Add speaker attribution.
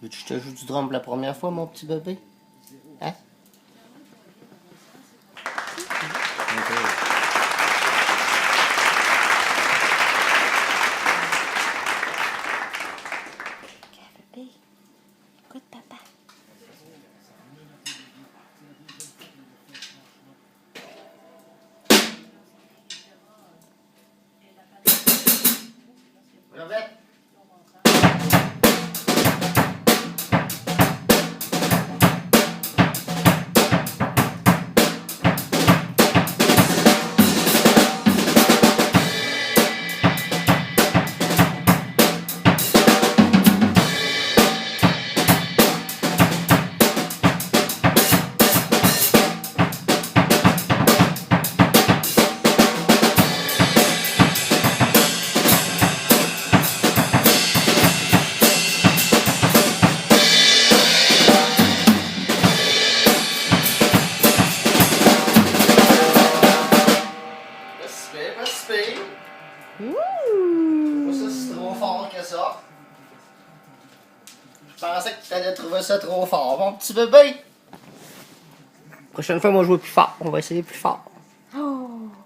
Speaker 1: Veux-tu que je te joue du drum la première fois, mon petit bébé? Hein? Ok. Pas ça, c'est trop fort que ça. Je pensais que tu allais trouver ça trop fort, mon petit bébé. Prochaine fois, moi, je joue plus fort. On va essayer plus fort.